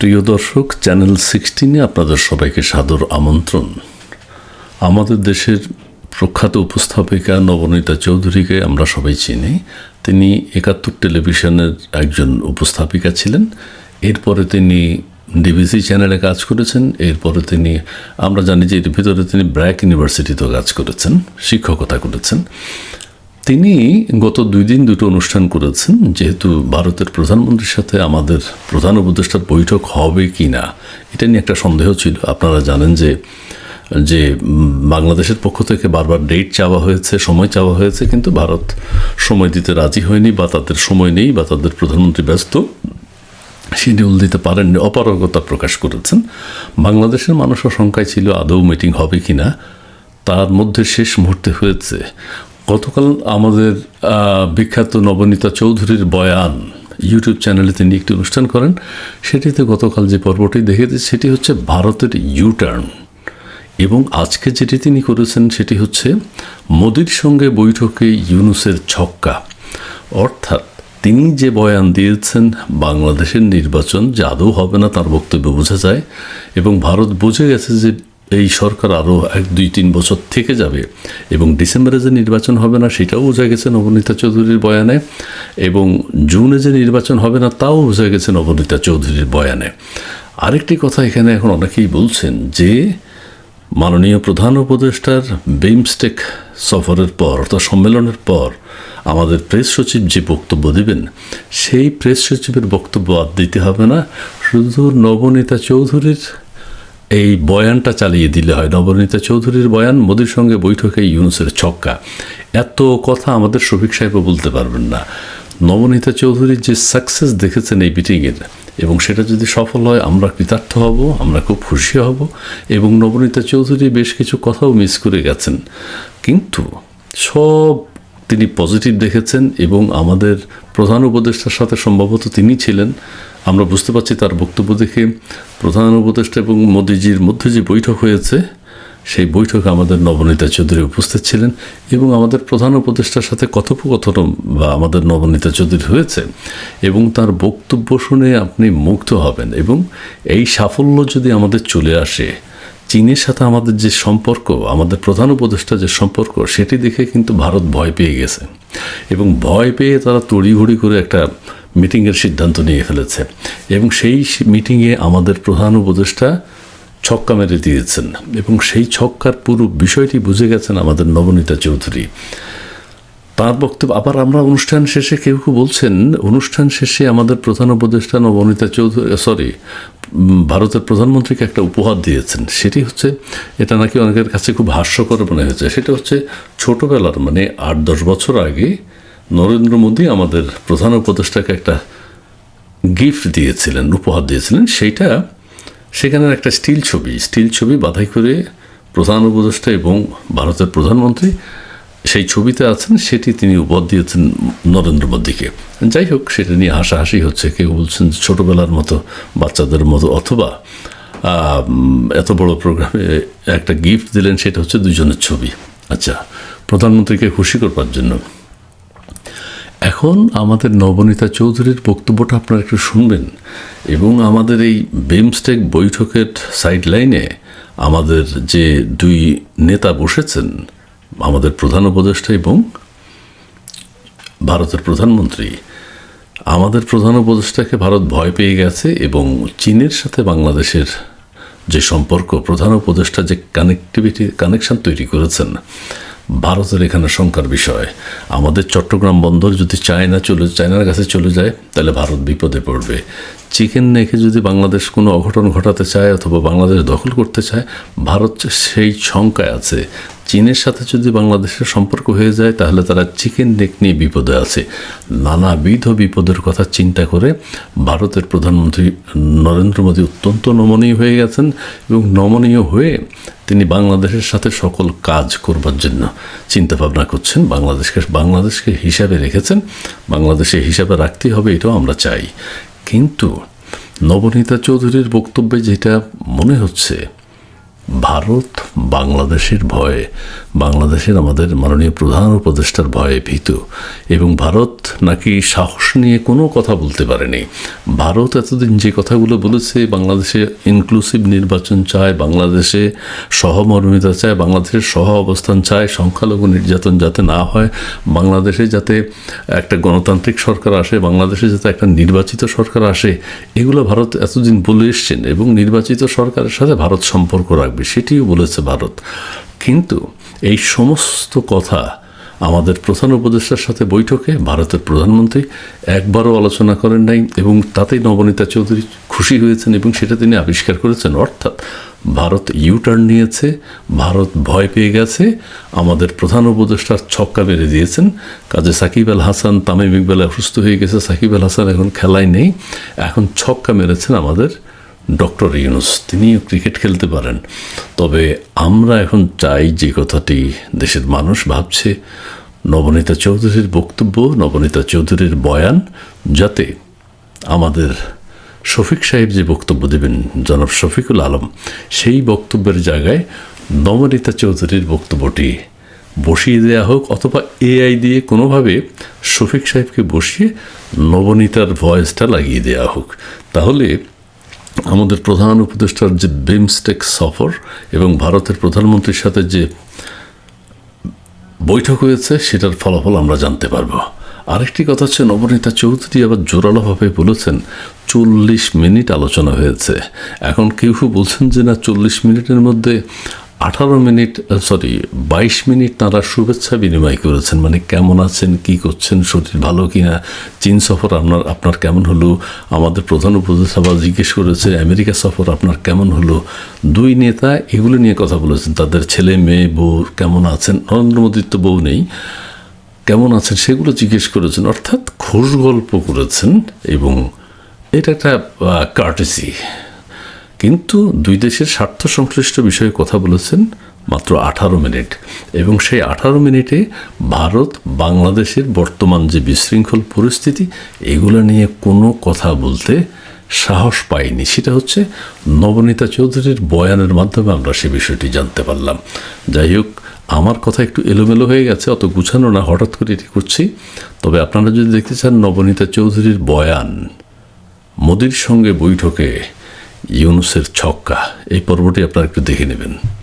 প্রিয় দর্শক চ্যানেল সিক্সটিনে আপনাদের সবাইকে সাদর আমন্ত্রণ। আমাদের দেশের প্রখ্যাত উপস্থাপিকা নবনীতা চৌধুরীকে আমরা সবাই চিনি। তিনি একাত্তর টেলিভিশনের একজন উপস্থাপিকা ছিলেন। এরপরে তিনি ডিবিসি চ্যানেলে কাজ করেছেন। এরপরে তিনি, আমরা জানি যে এর ভিতরে তিনি ব্র্যাক ইউনিভার্সিটিতেও কাজ করেছেন, শিক্ষকতা করেছেন। তিনি গত দুই দিন দুটো অনুষ্ঠান করেছেন, যেহেতু ভারতের প্রধানমন্ত্রীর সাথে আমাদের প্রধান উপদেষ্টার বৈঠক হবে কি না, এটা নিয়ে একটা সন্দেহ ছিল। আপনারা জানেন যে যে বাংলাদেশের পক্ষ থেকে বারবার ডেট চাওয়া হয়েছে, সময় চাওয়া হয়েছে, কিন্তু ভারত সময় দিতে রাজি হয়নি বা তাদের সময় নেই বা তাদের প্রধানমন্ত্রী ব্যস্ত। শিডিউল দিতে পারেননি, অপারগতা প্রকাশ করেছেন। বাংলাদেশের মানুষের সংখ্যায় ছিল আদৌ মিটিং হবে কি না, তার মধ্যে শেষ মুহূর্তে হয়েছে। গতকাল আমাদের বিখ্যাত নবনীতা চৌধুরীর বয়ান ইউটিউব চ্যানেলে তিনি একটি অনুষ্ঠান করেন। সেটিতে গতকাল যে পর্বটি দেখেছি সেটি হচ্ছে ভারতের ইউটার্ন এবং আজকে যেটি তিনি করেছেন, সেটি হচ্ছে মোদির সঙ্গে বৈঠকে ইউনুসের ছক্কা। অর্থাৎ তিনি যে বয়ান দিয়েছেন, বাংলাদেশের নির্বাচন যে আদৌ হবে না তার বক্তব্য বোঝা যায়। এবং ভারত বুঝে গেছে যে এই সরকার আরও এক, দুই, তিন বছর থেকে যাবে এবং ডিসেম্বরে যে নির্বাচন হবে না, সেটাও বোঝা গেছে নবনীতা চৌধুরীর বয়ানে এবং জুনে যে নির্বাচন হবে না, তাও বোঝা গেছে নবনীতা চৌধুরীর বয়ানে। আরেকটি কথা এখানে এখন অনেকেই বলছেন যে, মাননীয় প্রধান উপদেষ্টার বিমস্টেক সফরের পর অর্থাৎ সম্মেলনের পর আমাদের প্রেস সচিব যে বক্তব্য দেবেন, সেই প্রেস সচিবের বক্তব্য আর দিতে হবে না। শুধু নবনীতা চৌধুরীর এই বয়ানটা চালিয়ে দিলে হয়। নবনীতা চৌধুরীর বয়ান, মোদির সঙ্গে বৈঠকে ইউনুসের ছক্কা। এত কথা আমাদের শফিক সাহেবও বলতে পারবেন না। নবনীতা চৌধুরীর যে সাকসেস দেখেছেন এই মিটিংয়ের এবং সেটা যদি সফল হয়, আমরা কৃতার্থ হব, আমরা খুব খুশি হব, এবং নবনীতা চৌধুরী বেশ কিছু কথাও মিস করে গেছেন। কিন্তু সব তিনি পজিটিভ দেখেছেন এবং আমাদের প্রধান উপদেষ্টার সাথে সম্ভবত তিনি ছিলেন। আমরা বুঝতে পারছি তার বক্তব্য দেখে প্রধান উপদেষ্টা এবং মোদিজির মধ্যে যে বৈঠক হয়েছে, সেই বৈঠকে আমাদের নবনীতা চৌধুরী উপস্থিত ছিলেন এবং আমাদের প্রধান উপদেষ্টার সাথে কথোপকথন বা আমাদের নবনীতা চৌধুরী হয়েছে এবং তার বক্তব্য শুনে আপনি মুগ্ধ হবেন এবং এই সাফল্য যদি আমাদের চলে আসে চীনের সাথে আমাদের যে সম্পর্ক, আমাদের প্রধান উপদেষ্টা যে সম্পর্ক, সেটি দেখে কিন্তু ভারত ভয় পেয়ে গেছে। এবং ভয় পেয়ে তারা তড়িঘড়ি করে একটা মিটিংয়ের সিদ্ধান্ত নিয়ে ফেলেছে। এবং সেই মিটিংয়ে আমাদের প্রধান উপদেষ্টা ছক্কা মেরে দিয়েছেন। এবং সেই ছক্কার পুরো বিষয়টি বুঝে গেছেন আমাদের নবনীতা চৌধুরী। তার বক্তব্য আবার আমরা অনুষ্ঠান শেষে কেউ কেউ বলছেন, অনুষ্ঠান শেষে আমাদের প্রধান উপদেষ্টা নবনীতা চৌধুরী সরি ভারতের প্রধানমন্ত্রীকে একটা উপহার দিয়েছেন। সেটি হচ্ছে, এটা নাকি অনেকের কাছে খুব হাস্যকর মনে হয়েছে। সেটা হচ্ছে, ছোটোবেলার মানে আট দশ বছর আগে নরেন্দ্র মোদী আমাদের প্রধান উপদেষ্টাকে একটা গিফট দিয়েছিলেন, উপহার দিয়েছিলেন। সেইটা সেখানের একটা স্টিল ছবি। স্টিল ছবি বাধাই করে প্রধান উপদেষ্টা এবং ভারতের প্রধানমন্ত্রী সেই ছবিতে আছেন, সেটি তিনি উপহার দিয়েছেন নরেন্দ্র মোদীকে। যাই হোক, সেটা নিয়ে হাসাহাসি হচ্ছে। কেউ বলছেন ছোটোবেলার মতো বাচ্চাদের মতো, অথবা এত বড় প্রোগ্রামে একটা গিফট দিলেন, সেটা হচ্ছে দুজনের ছবি। আচ্ছা প্রধানমন্ত্রীকে খুশি করবার জন্য। এখন আমাদের নবনীতা চৌধুরীর বক্তব্যটা আপনারা একটু শুনবেন, এবং আমাদের এই বিমস্টেক বৈঠকের সাইডলাইনে আমাদের যে দুই নেতা বসেছেন আমাদের প্রধান উপদেষ্টা এবং ভারতের প্রধানমন্ত্রী। আমাদের প্রধান উপদেষ্টাকে ভারত ভয় পেয়ে গেছে এবং চীনের সাথে বাংলাদেশের যে সম্পর্ক, প্রধান উপদেষ্টা যে কানেক্টিভিটি কানেকশন তৈরি করেছেন, ভারতের এখানে শঙ্কার বিষয়। আমাদের চট্টগ্রাম বন্দর যদি চায়না চলে, চায়নার কাছে চলে যায়, তাহলে ভারত বিপদে পড়বে। চিকেন রেখে যদি বাংলাদেশ কোনো অঘটন ঘটাতে চায় অথবা বাংলাদেশ দখল করতে চায়, ভারত সেই শঙ্কায় আছে চীনের সাথে যদি বাংলাদেশের সম্পর্ক হয়ে যায়, তাহলে তারা চিকেন নেক নিয়ে বিপদে আছে। নানাবিধ বিপদের কথা চিন্তা করে ভারতের প্রধানমন্ত্রী নরেন্দ্র মোদী অত্যন্ত নমনীয় হয়ে গেছেন এবং নমনীয় হয়ে তিনি বাংলাদেশের সাথে সকল কাজ করবার জন্য চিন্তা ভাবনা করছেন। বাংলাদেশকে বাংলাদেশকে হিসাবে রেখেছেন। বাংলাদেশে হিসাবে রাখতেই হবে, এটাও আমরা চাই। কিন্তু নবনীতা চৌধুরীর বক্তব্যে যেটা মনে হচ্ছে ভারত বাংলাদেশের ভয়ে, বাংলাদেশের আমাদের মাননীয় প্রধান উপদেষ্টার ভয়ে ভীত। এবং ভারত নাকি সাহস নিয়ে কোনো কথা বলতে পারেনি। ভারত এতদিন যে কথাগুলো বলেছে, বাংলাদেশে ইনক্লুসিভ নির্বাচন চায়, বাংলাদেশে সহমর্মিতা চায়, বাংলাদেশের সহ অবস্থান চায়, সংখ্যালঘু নির্যাতন যাতে না হয়, বাংলাদেশে যাতে একটা গণতান্ত্রিক সরকার আসে, বাংলাদেশে যাতে একটা নির্বাচিত সরকার আসে, এগুলো ভারত এতদিন বলে এসছেন। এবং নির্বাচিত সরকারের সাথে ভারত সম্পর্ক রাখবে। সেটিও বলেছে ভারত। কিন্তু এই সমস্ত কথা আমাদের প্রধান উপদেষ্টার সাথে বৈঠকে ভারতের প্রধানমন্ত্রী একবারও আলোচনা করেন নাই এবং তাতেই নবনীতা চৌধুরী খুশি হয়েছেন এবং সেটা তিনি আবিষ্কার করেছেন। অর্থাৎ ভারত ইউ টার্ন নিয়েছে, ভারত ভয় পেয়ে গেছে, আমাদের প্রধান উপদেষ্টার ছক্কা মেরে দিয়েছেন। কাজে সাকিব আল হাসান, তামিম ইকবাল অসুস্থ হয়ে গেছে, সাকিব আল হাসান এখন খেলায় নেই। এখন ছক্কা মেরেছেন আমাদের ডক্টর ইউনুস, তিনিও ক্রিকেট খেলতে পারেন। তবে আমরা এখন চাই যে কথাটি দেশের মানুষ ভাবছে। নবনীতা চৌধুরীর বক্তব্য, নবনীতা চৌধুরীর বয়ান, যাতে আমাদের শফিক সাহেব যে বক্তব্য দেবেন, জনাব শফিকুল আলম, সেই বক্তব্যের জায়গায় নবনীতা চৌধুরীর বক্তব্যটি বসিয়ে দেওয়া হোক, অথবা এআই দিয়ে কোনোভাবে শফিক সাহেবকে বসিয়ে নবনীতার ভয়েসটা লাগিয়ে দেওয়া হোক। তাহলে আমাদের প্রধান উপদেষ্টার যে বিমস্টেক সফর এবং ভারতের প্রধানমন্ত্রীর সাথে যে বৈঠক হয়েছে, সেটার ফলাফল আমরা জানতে পারব। আরেকটি কথা হচ্ছে, নবনীতা চৌধুরী আবার জোরালোভাবে বলেছেন, চল্লিশ মিনিট আলোচনা হয়েছে। এখন কেউ বলছেন যে না, চল্লিশ মিনিটের মধ্যে আঠারো মিনিট সরি বাইশ মিনিট তারা শুভেচ্ছা বিনিময় করেছেন। মানে কেমন আছেন, কি করছেন, শরীর ভালো কি না চীন সফর আপনার আপনার কেমন হলো? আমাদের প্রধান উপদেষ্টা আবার জিজ্ঞেস করেছে, আমেরিকা সফর আপনার কেমন হলো? দুই নেতা এগুলো নিয়ে কথা বলেছেন। তাদের ছেলে, মেয়ে, বউ কেমন আছেন? নরেন্দ্র মোদীর তো বউ নেই। কেমন আছেন সেগুলো জিজ্ঞেস করেছেন। অর্থাৎ খোঁজ গল্প করেছেন এবং এটা একটা কার্টেসি কিন্তু দুই দেশের স্বার্থ সংশ্লিষ্ট বিষয়ে কথা বলেছেন মাত্র আঠারো মিনিট। এবং সেই আঠারো মিনিটে ভারত, বাংলাদেশের বর্তমান যে বিশৃঙ্খল পরিস্থিতি, এগুলো নিয়ে কোনো কথা বলতে সাহস পাইনি। সেটা হচ্ছে নবনীতা চৌধুরীর বয়ানের মাধ্যমে আমরা সে বিষয়টি জানতে পারলাম। যাই হোক, আমার কথা একটু এলোমেলো হয়ে গেছে, অত গুছানো না, হঠাৎ করে এটি করছি। তবে আপনারা যদি দেখতে চান নবনীতা চৌধুরীর বয়ান, মোদির সঙ্গে বৈঠকে ইউনুসের ছক্কা। এই পর্বটি আপনারা একটু দেখে নেবেন।